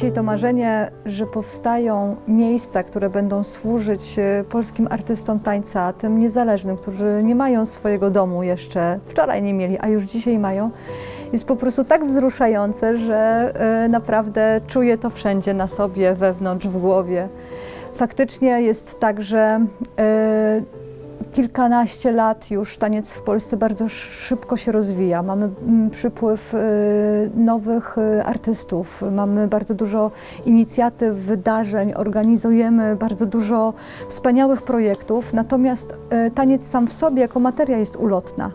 dzisiaj to marzenie, że powstają miejsca, które będą służyć e, polskim artystom tańca, tym niezależnym, którzy nie mają swojego domu jeszcze, wczoraj nie mieli, a już dzisiaj mają, jest po prostu tak wzruszające, że e, naprawdę czuję to wszędzie na sobie, wewnątrz, w głowie. Faktycznie jest tak, że e, kilkanaście lat już taniec w Polsce bardzo szybko się rozwija. Mamy mm, przypływ y, nowych y, artystów, mamy bardzo dużo inicjatyw, wydarzeń, organizujemy bardzo dużo wspaniałych projektów, natomiast y, taniec sam w sobie jako materia jest ulotna.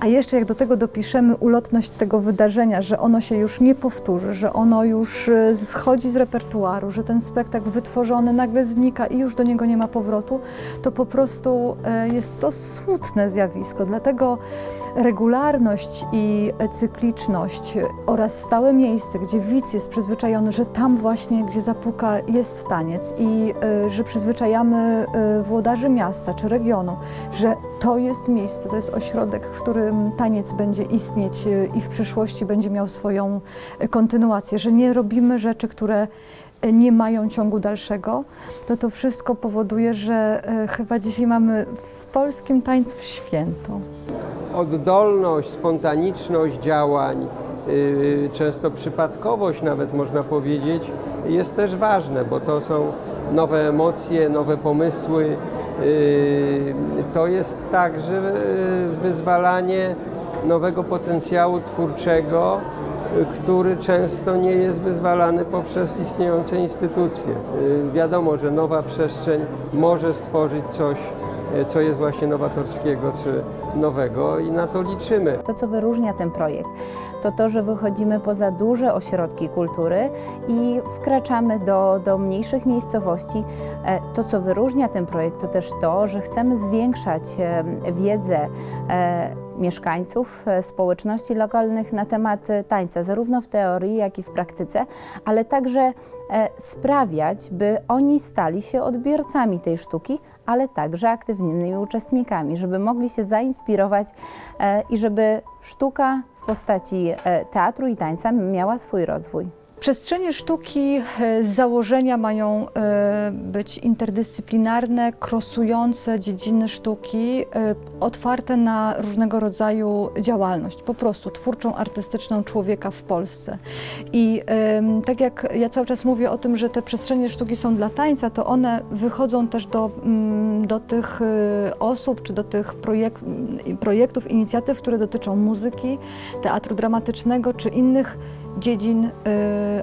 A jeszcze jak do tego dopiszemy ulotność tego wydarzenia, że ono się już nie powtórzy, że ono już y, schodzi z repertuaru, że ten spektakl wytworzony nagle znika i już do niego nie ma powrotu, to po prostu e, jest to smutne zjawisko. Dlatego regularność i cykliczność oraz stałe miejsce, gdzie widz jest przyzwyczajony, że tam właśnie, gdzie zapuka, jest taniec i e, że przyzwyczajamy e, włodarzy miasta czy regionu, że to jest miejsce, to jest ośrodek, w którym taniec będzie istnieć e, i w przyszłości będzie miał swoją kontynuację, że nie robimy rzeczy, które e, nie mają ciągu dalszego, to to wszystko powoduje, że e, chyba dzisiaj mamy w polskim tańcu święto. oddolność, spontaniczność działań, często przypadkowość nawet można powiedzieć, jest też ważne, bo to są nowe emocje, nowe pomysły. Yy, To jest także yy, wyzwalanie nowego potencjału twórczego, yy, który często nie jest wyzwalany poprzez istniejące instytucje. Wiadomo, że nowa przestrzeń może stworzyć coś, co jest właśnie nowatorskiego czy nowego i na to liczymy. To, co wyróżnia ten projekt, to to, że wychodzimy poza duże ośrodki kultury i wkraczamy do, do mniejszych miejscowości. E, To, co wyróżnia ten projekt, to też to, że chcemy zwiększać e, wiedzę e, mieszkańców, społeczności lokalnych na temat tańca, zarówno w teorii, jak i w praktyce, ale także sprawiać, by oni stali się odbiorcami tej sztuki, ale także aktywnymi uczestnikami, żeby mogli się zainspirować i żeby sztuka postaci e, teatru i tańca miała swój rozwój. Przestrzenie sztuki e, z założenia mają e, być interdyscyplinarne, krosujące dziedziny sztuki, e, otwarte na różnego rodzaju działalność, po prostu twórczą, artystyczną człowieka w Polsce. I tak jak ja cały czas mówię o tym, że te przestrzenie sztuki są dla tańca, to one wychodzą też do, mm, do tych osób, czy do tych projek projektów, inicjatyw, które dotyczą muzyki, teatru dramatycznego, czy innych dziedzin y,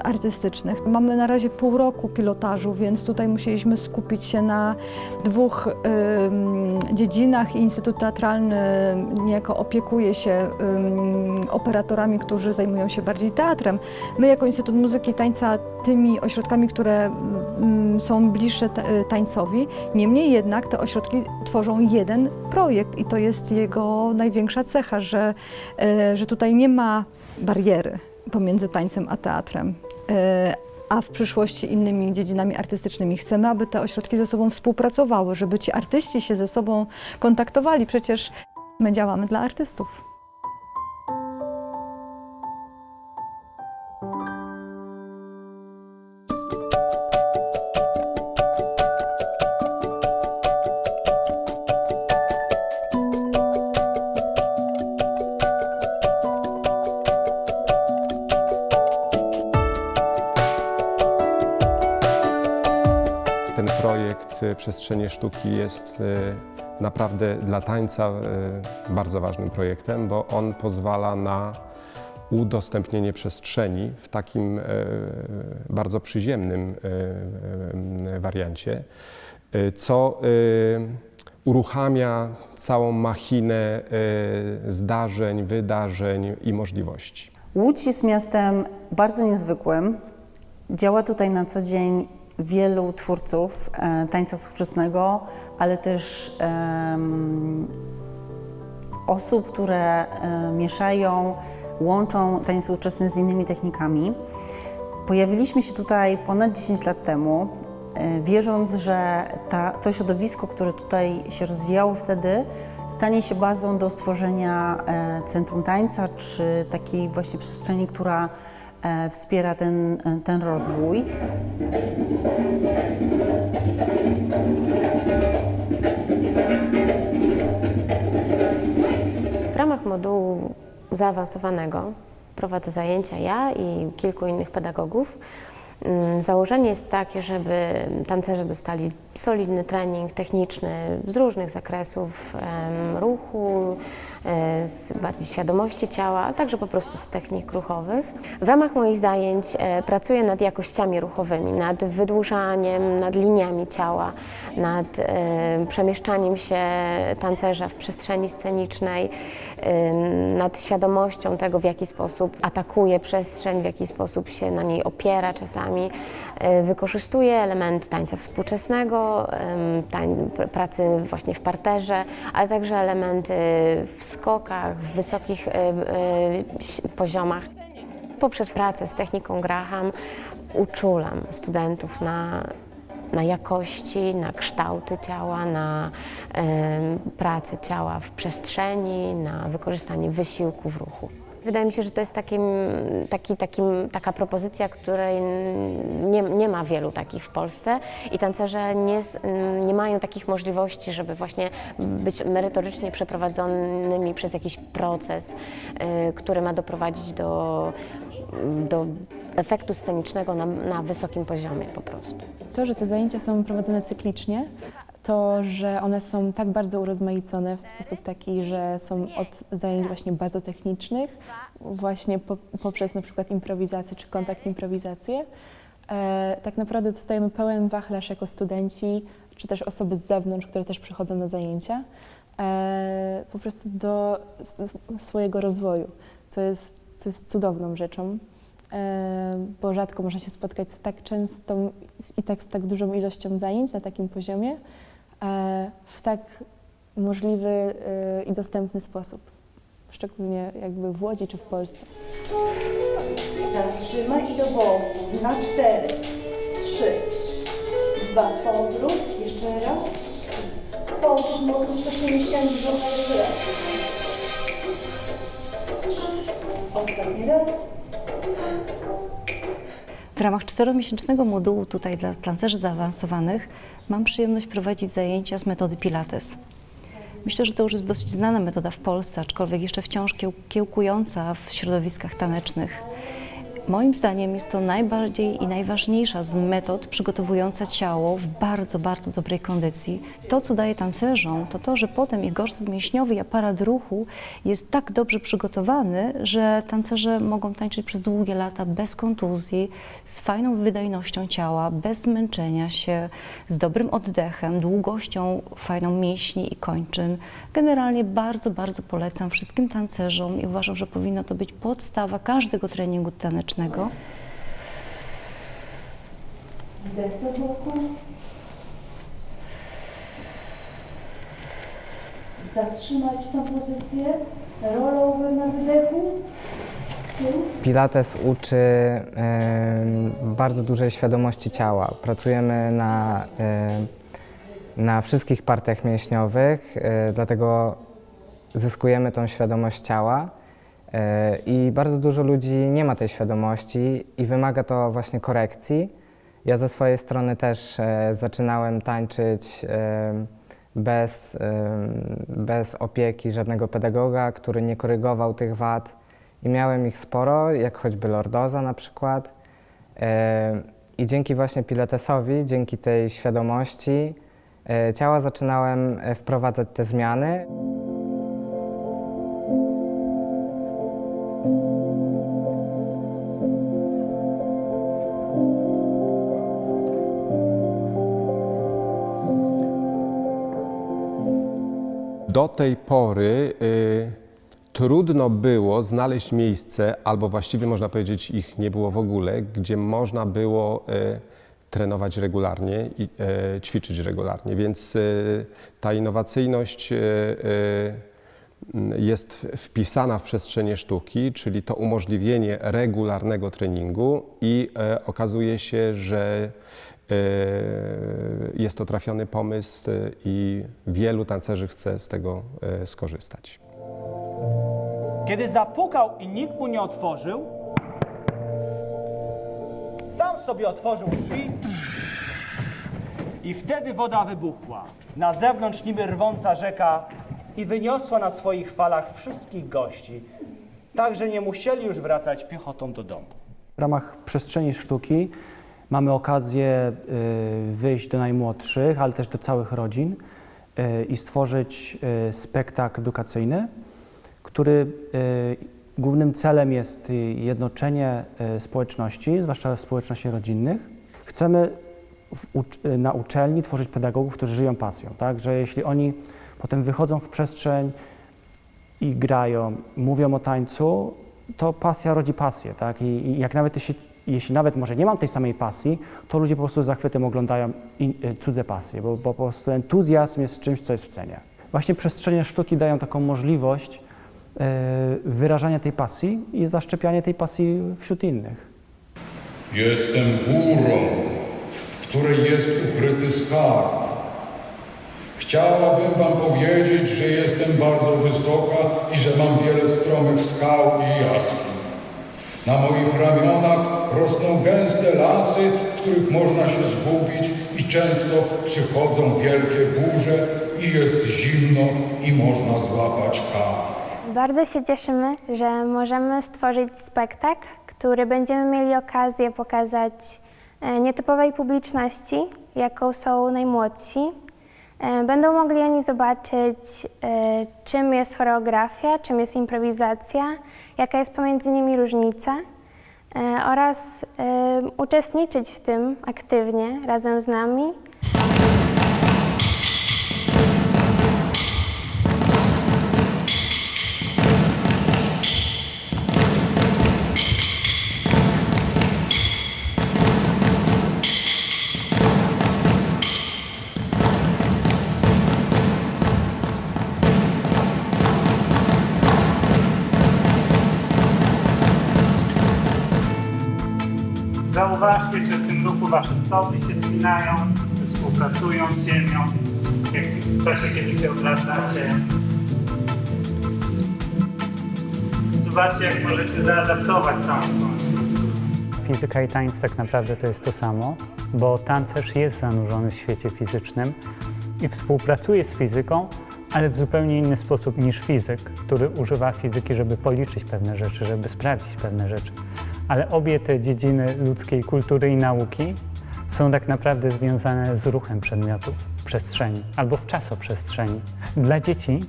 artystycznych. Mamy na razie pół roku pilotażu, więc tutaj musieliśmy skupić się na dwóch ym, dziedzinach i Instytut Teatralny niejako opiekuje się operatorami, którzy zajmują się bardziej teatrem. My jako Instytut Muzyki i Tańca tymi ośrodkami, które ym, są bliższe y, tańcowi. Niemniej jednak te ośrodki tworzą jeden projekt i to jest jego największa cecha, że, y, że tutaj nie ma bariery pomiędzy tańcem a teatrem. e, A w przyszłości innymi dziedzinami artystycznymi. Chcemy, aby te ośrodki ze sobą współpracowały, żeby ci artyści się ze sobą kontaktowali. Przecież my działamy dla artystów. Przestrzenie Sztuki jest y, naprawdę dla tańca y, bardzo ważnym projektem, bo on pozwala na udostępnienie przestrzeni w takim y, bardzo przyziemnym y, y, wariancie, y, co y, uruchamia całą machinę y, zdarzeń, wydarzeń i możliwości. Łódź jest miastem bardzo niezwykłym. Działa tutaj na co dzień wielu twórców e, tańca współczesnego, ale też osób, które e, mieszają, łączą tańce współczesny z innymi technikami. Pojawiliśmy się tutaj ponad 10 lat temu, e, wierząc, że ta, to środowisko, które tutaj się rozwijało wtedy, stanie się bazą do stworzenia centrum tańca, czy takiej właśnie przestrzeni, która wspiera ten, ten rozwój. W ramach modułu zaawansowanego prowadzę zajęcia ja i kilku innych pedagogów. Mm, Założenie jest takie, żeby tancerze dostali solidny trening techniczny z różnych zakresów ruchu, e, z bardziej świadomości ciała, a także po prostu z technik ruchowych. W ramach moich zajęć e, pracuję nad jakościami ruchowymi, nad wydłużaniem, nad liniami ciała, nad e, przemieszczaniem się tancerza w przestrzeni scenicznej, e, nad świadomością tego, w jaki sposób atakuje przestrzeń, w jaki sposób się na niej opiera czasami. E, Wykorzystuje elementy tańca współczesnego, tań, pr- pracy właśnie w parterze, ale także elementy w skokach, w wysokich e, e, poziomach. Poprzez pracę z techniką Graham uczulam studentów na, na jakości, na kształty ciała, na pracę ciała w przestrzeni, na wykorzystanie wysiłku w ruchu. Wydaje mi się, że to jest taki, taka propozycja, której nie, nie ma wielu takich w Polsce i tancerze nie, nie mają takich możliwości, żeby właśnie być merytorycznie przeprowadzonymi przez jakiś proces, y, który ma doprowadzić do, do efektu scenicznego na, na wysokim poziomie po prostu. To, że te zajęcia są prowadzone cyklicznie, to, że one są tak bardzo urozmaicone w sposób taki, że są od zajęć właśnie bardzo technicznych, właśnie po, poprzez na przykład improwizację czy kontakt improwizację, e, tak naprawdę dostajemy pełen wachlarz jako studenci, czy też osoby z zewnątrz, które też przychodzą na zajęcia, e, po prostu do swojego rozwoju, co jest, co jest cudowną rzeczą e, bo rzadko można się spotkać z tak częstą i tak z tak dużą ilością zajęć na takim poziomie w tak możliwy e, i dostępny sposób. Szczególnie jakby w Łodzi czy w Polsce. Zatrzymać do boku. Na cztery. Trzy. Dwa. Powrót. Jeszcze raz. Powrót. Mocno spuszczenie ściany brzucha. Jeszcze raz. Trzy. Ostatni raz. W ramach czteromiesięcznego modułu tutaj dla tancerzy zaawansowanych mam przyjemność prowadzić zajęcia z metody Pilates. Myślę, że to już jest dosyć znana metoda w Polsce, aczkolwiek jeszcze wciąż kieł- kiełkująca w środowiskach tanecznych. Moim zdaniem jest to najbardziej i najważniejsza z metod przygotowująca ciało w bardzo, bardzo dobrej kondycji. To, co daje tancerzom, to to, że potem ich gorset mięśniowy i aparat ruchu jest tak dobrze przygotowany, że tancerze mogą tańczyć przez długie lata bez kontuzji, z fajną wydajnością ciała, bez zmęczenia się, z dobrym oddechem, długością fajną mięśni i kończyn. Generalnie bardzo, bardzo polecam wszystkim tancerzom i uważam, że powinna to być podstawa każdego treningu tanecznego. Wdech do boku. Zatrzymać tą pozycję. Rollover na wydechu. Pilates uczy bardzo dużej świadomości ciała. Pracujemy na, na wszystkich partiach mięśniowych, e, dlatego zyskujemy tą świadomość ciała. E, I bardzo dużo ludzi nie ma tej świadomości i wymaga to właśnie korekcji. Ja ze swojej strony też e, zaczynałem tańczyć em, bez, bez opieki żadnego pedagoga, który nie korygował tych wad. I miałem ich sporo, jak choćby lordoza na przykład. E, I dzięki właśnie pilatesowi, dzięki tej świadomości e, ciała zaczynałem e, wprowadzać te zmiany. Do tej pory y, trudno było znaleźć miejsce, albo właściwie można powiedzieć ich nie było w ogóle, gdzie można było y, trenować regularnie i y, ćwiczyć regularnie. Więc y, ta innowacyjność y, y, jest wpisana w przestrzenie sztuki, czyli to umożliwienie regularnego treningu i e, okazuje się, że e, jest to trafiony pomysł e, i wielu tancerzy chce z tego skorzystać. Kiedy zapukał i nikt mu nie otworzył, sobie otworzył drzwi i wtedy woda wybuchła. Na zewnątrz niby rwąca rzeka i wyniosła na swoich falach wszystkich gości, tak że nie musieli już wracać piechotą do domu. W ramach przestrzeni sztuki mamy okazję y, wyjść do najmłodszych, ale też do całych rodzin y, i stworzyć y, spektakl edukacyjny, który głównym celem jest jednoczenie społeczności, zwłaszcza społeczności rodzinnych. Chcemy na uczelni tworzyć pedagogów, którzy żyją pasją, tak? Że jeśli oni potem wychodzą w przestrzeń i grają, mówią o tańcu, to pasja rodzi pasję, tak? I, i jak nawet jeśli, jeśli nawet może nie mam tej samej pasji, to ludzie po prostu z zachwytem oglądają in, y, cudze pasje, bo, bo po prostu entuzjazm jest czymś, co jest w cenie. Właśnie przestrzenie sztuki dają taką możliwość y, wyrażania tej pasji i zaszczepiania tej pasji wśród innych. Jestem górą, w której jest ukryty skarb. Chciałabym wam powiedzieć, że jestem bardzo wysoka i że mam wiele stromych skał i jaskiń. Na moich ramionach rosną gęste lasy, w których można się zgubić i często przychodzą wielkie burze i jest zimno i można złapać katar. Bardzo się cieszymy, że możemy stworzyć spektakl, który będziemy mieli okazję pokazać e, nietypowej publiczności, jaką są najmłodsi. E, Będą mogli oni zobaczyć, e, czym jest choreografia, czym jest improwizacja, jaka jest pomiędzy nimi różnica e, oraz uczestniczyć w tym aktywnie razem z nami. Zauważcie, czy w tym ruchu wasze stopy się spinają, współpracują z ziemią, jak w czasie, kiedy się odwracacie. Zobaczcie, jak możecie zaadaptować całą swoją. Fizyka i tańc tak naprawdę to jest to samo, bo tancerz jest zanurzony w świecie fizycznym i współpracuje z fizyką, ale w zupełnie inny sposób niż fizyk, który używa fizyki, żeby policzyć pewne rzeczy, żeby sprawdzić pewne rzeczy. Ale obie te dziedziny ludzkiej kultury i nauki są tak naprawdę związane z ruchem przedmiotów w przestrzeni albo w czasoprzestrzeni. Dla dzieci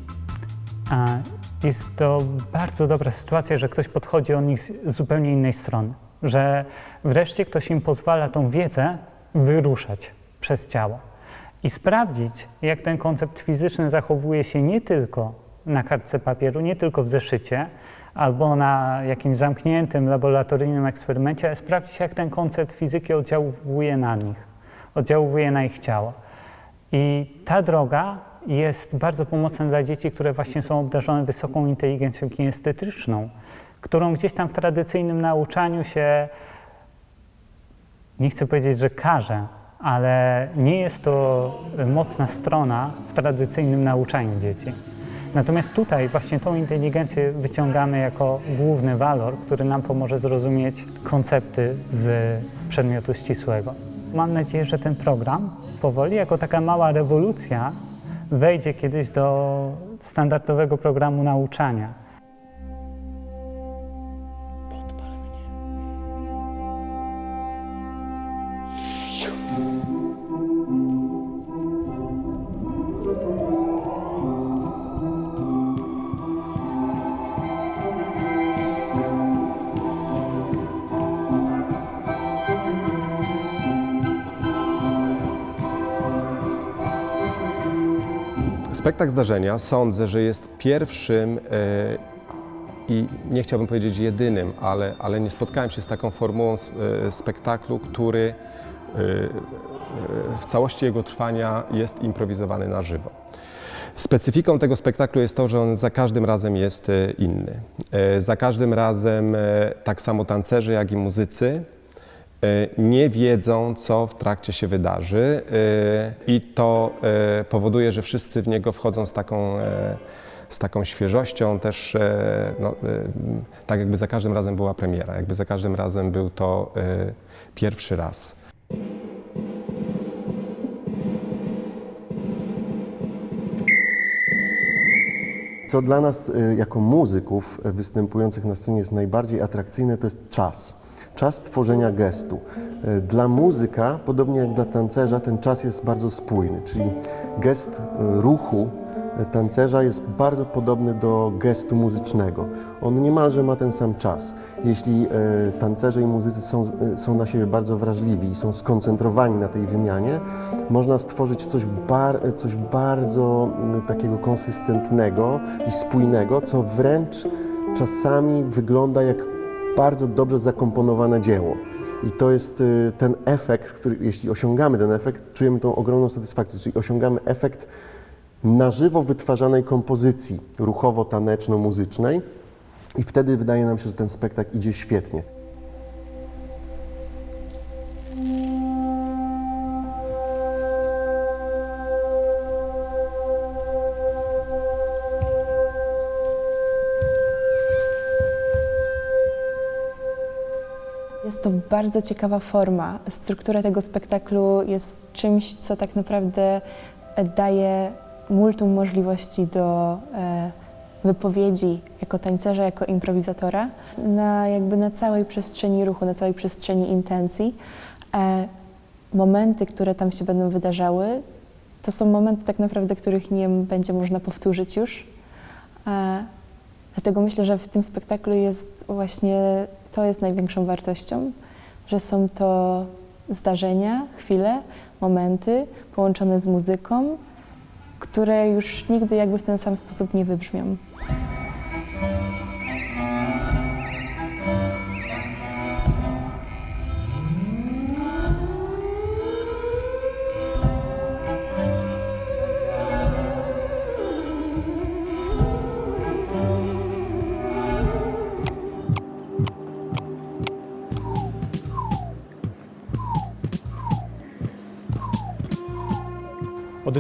a, jest to bardzo dobra sytuacja, że ktoś podchodzi od nich z zupełnie innej strony, że wreszcie ktoś im pozwala tą wiedzę wyruszać przez ciało i sprawdzić, jak ten koncept fizyczny zachowuje się nie tylko na kartce papieru, nie tylko w zeszycie, albo na jakimś zamkniętym laboratoryjnym eksperymencie, sprawdzić, jak ten koncept fizyki oddziałuje na nich, oddziałuje na ich ciało. I ta droga jest bardzo pomocna dla dzieci, które właśnie są obdarzone wysoką inteligencją kinestetyczną, którą gdzieś tam w tradycyjnym nauczaniu się, nie chcę powiedzieć, że karze, ale nie jest to mocna strona w tradycyjnym nauczaniu dzieci. Natomiast tutaj właśnie tą inteligencję wyciągamy jako główny walor, który nam pomoże zrozumieć koncepty z przedmiotu ścisłego. Mam nadzieję, że ten program powoli, jako taka mała rewolucja, wejdzie kiedyś do standardowego programu nauczania. Spektakl zdarzenia sądzę, że jest pierwszym e, i nie chciałbym powiedzieć jedynym, ale, ale nie spotkałem się z taką formułą e, spektaklu, który e, w całości jego trwania jest improwizowany na żywo. Specyfiką tego spektaklu jest to, że on za każdym razem jest inny. Za każdym razem tak samo tancerze, jak i muzycy nie wiedzą, co w trakcie się wydarzy e, i to e, powoduje, że wszyscy w niego wchodzą z taką, e, z taką świeżością też, e, no, e, tak jakby za każdym razem była premiera, jakby za każdym razem był to e, pierwszy raz. Co dla nas jako muzyków występujących na scenie jest najbardziej atrakcyjne, to jest czas. Czas tworzenia gestu. Y, Dla muzyka, podobnie jak dla tancerza, ten czas jest bardzo spójny, czyli gest y, ruchu y, tancerza jest bardzo podobny do gestu muzycznego. On niemalże ma ten sam czas. Jeśli tancerze i muzycy są, są na siebie bardzo wrażliwi i są skoncentrowani na tej wymianie, można stworzyć coś, bar, coś bardzo takiego konsystentnego i spójnego, co wręcz czasami wygląda jak bardzo dobrze zakomponowane dzieło. I to jest y, ten efekt, który, jeśli osiągamy ten efekt, czujemy tą ogromną satysfakcję, czyli osiągamy efekt na żywo wytwarzanej kompozycji ruchowo-taneczno-muzycznej i wtedy wydaje nam się, że ten spektakl idzie świetnie. Jest to bardzo ciekawa forma. Struktura tego spektaklu jest czymś, co tak naprawdę e, daje multum możliwości do e, wypowiedzi jako tańcerza, jako improwizatora na, jakby na całej przestrzeni ruchu, na całej przestrzeni intencji. E, momenty, które tam się będą wydarzały, to są momenty tak naprawdę, których nie będzie można powtórzyć już. Dlatego myślę, że w tym spektaklu jest właśnie to jest największą wartością, że są to zdarzenia, chwile, momenty połączone z muzyką, które już nigdy jakby w ten sam sposób nie wybrzmią.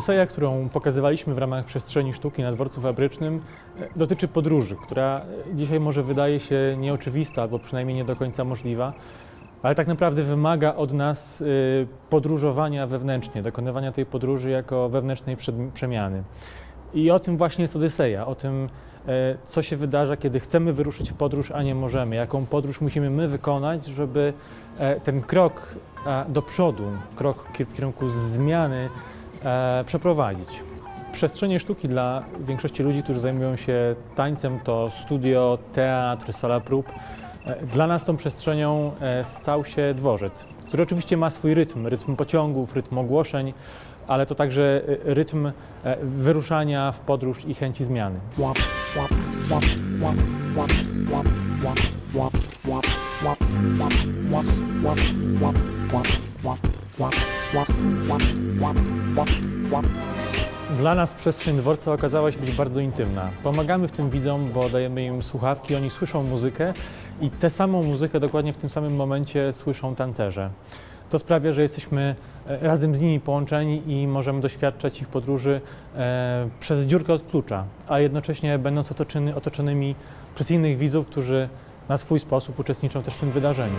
Odyseja, którą pokazywaliśmy w ramach przestrzeni sztuki na dworcu fabrycznym, e, dotyczy podróży, która e, dzisiaj może wydaje się nieoczywista albo przynajmniej nie do końca możliwa, ale tak naprawdę wymaga od nas y, podróżowania wewnętrznie, dokonywania tej podróży jako wewnętrznej przemiany. I o tym właśnie jest Odyseja, o tym, e, co się wydarza, kiedy chcemy wyruszyć w podróż, a nie możemy, jaką podróż musimy my wykonać, żeby e, ten krok e, do przodu, krok w kierunku zmiany e, przeprowadzić. Przestrzenie sztuki dla większości ludzi, którzy zajmują się tańcem, to studio, teatr, sala prób. E, Dla nas tą przestrzenią e, stał się dworzec, który oczywiście ma swój rytm, rytm pociągów, rytm ogłoszeń, ale to także e, rytm e, wyruszania w podróż i chęci zmiany. Dla nas przestrzeń dworca okazała się być bardzo intymna. Pomagamy w tym widzom, bo dajemy im słuchawki, oni słyszą muzykę i tę samą muzykę dokładnie w tym samym momencie słyszą tancerze. To sprawia, że jesteśmy e, razem z nimi połączeni i możemy doświadczać ich podróży e, przez dziurkę od klucza, a jednocześnie będąc otoczony, otoczonymi przez innych widzów, którzy na swój sposób uczestniczą też w tym wydarzeniu.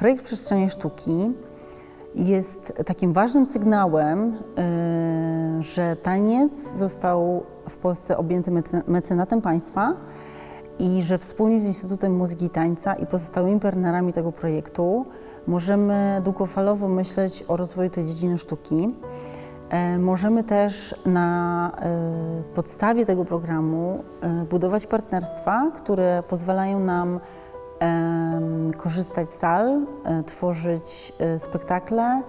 Projekt Przestrzenie Sztuki jest takim ważnym sygnałem, y, że taniec został w Polsce objęty mece- mecenatem państwa i że wspólnie z Instytutem Muzyki i Tańca i pozostałymi partnerami tego projektu możemy długofalowo myśleć o rozwoju tej dziedziny sztuki. E, Możemy też na e, podstawie tego programu e, budować partnerstwa, które pozwalają nam korzystać z sal, e, tworzyć e, spektakle,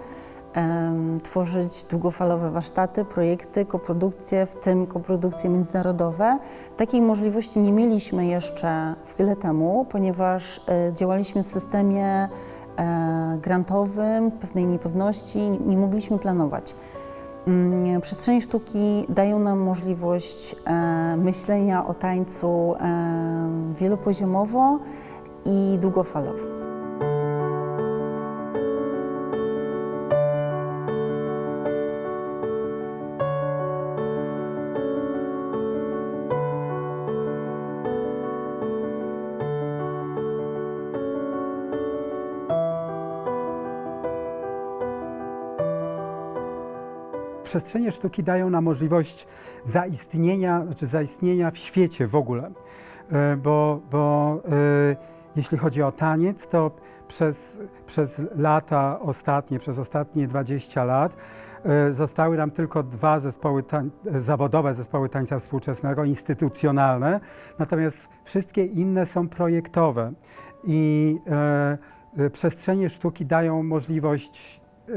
tworzyć długofalowe warsztaty, projekty, koprodukcje, w tym koprodukcje międzynarodowe. Takiej możliwości nie mieliśmy jeszcze chwilę temu, ponieważ e, działaliśmy w systemie grantowym, pewnej niepewności, nie mogliśmy planować. Mm, Przestrzenie sztuki dają nam możliwość myślenia o tańcu wielopoziomowo i długofalowo. Przestrzenie sztuki dają nam możliwość zaistnienia, znaczy zaistnienia w świecie w ogóle, E, bo, bo e, jeśli chodzi o taniec, to przez, przez lata ostatnie, przez ostatnie 20 lat e, zostały nam tylko dwa zespoły tań, zawodowe zespoły tańca współczesnego, instytucjonalne, natomiast wszystkie inne są projektowe i e, e, przestrzenie sztuki dają możliwość e,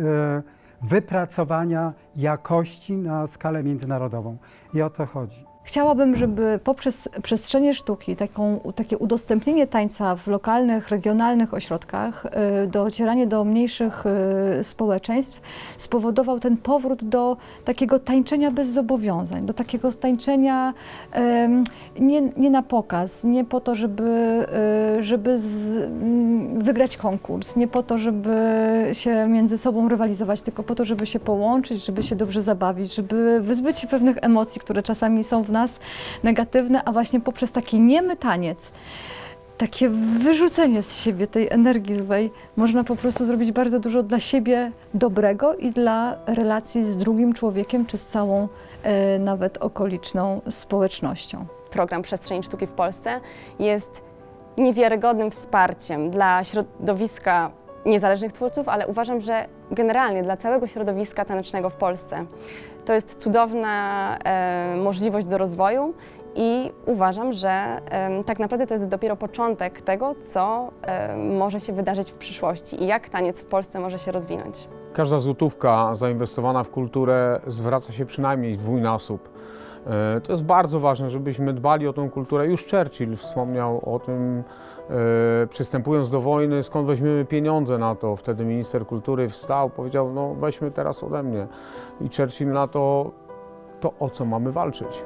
wypracowania jakości na skalę międzynarodową. I o to chodzi. Chciałabym, żeby poprzez przestrzenie sztuki, taką, takie udostępnienie tańca w lokalnych, regionalnych ośrodkach, y, docieranie do mniejszych y, społeczeństw spowodował ten powrót do takiego tańczenia bez zobowiązań, do takiego tańczenia nie, nie na pokaz, nie po to, żeby, y, żeby z, mm, wygrać konkurs, nie po to, żeby się między sobą rywalizować, tylko po to, żeby się połączyć, żeby się dobrze zabawić, żeby wyzbyć się pewnych emocji, które czasami są w nas negatywne, a właśnie poprzez taki niemy taniec, takie wyrzucenie z siebie tej energii złej, można po prostu zrobić bardzo dużo dla siebie dobrego i dla relacji z drugim człowiekiem, czy z całą e, nawet okoliczną społecznością. program Przestrzeń Sztuki w Polsce jest niewiarygodnym wsparciem dla środowiska niezależnych twórców, ale uważam, że generalnie dla całego środowiska tanecznego w Polsce. To jest cudowna e, możliwość do rozwoju i uważam, że tak naprawdę to jest dopiero początek tego, co e, może się wydarzyć w przyszłości i jak taniec w Polsce może się rozwinąć. Każda złotówka zainwestowana w kulturę zwraca się przynajmniej dwójnasób. E, To jest bardzo ważne, żebyśmy dbali o tą kulturę. Już Churchill wspomniał o tym, przystępując do wojny, skąd weźmiemy pieniądze na to. Wtedy minister kultury wstał, powiedział, no weźmy teraz ode mnie. I Churchill na to, to o co mamy walczyć.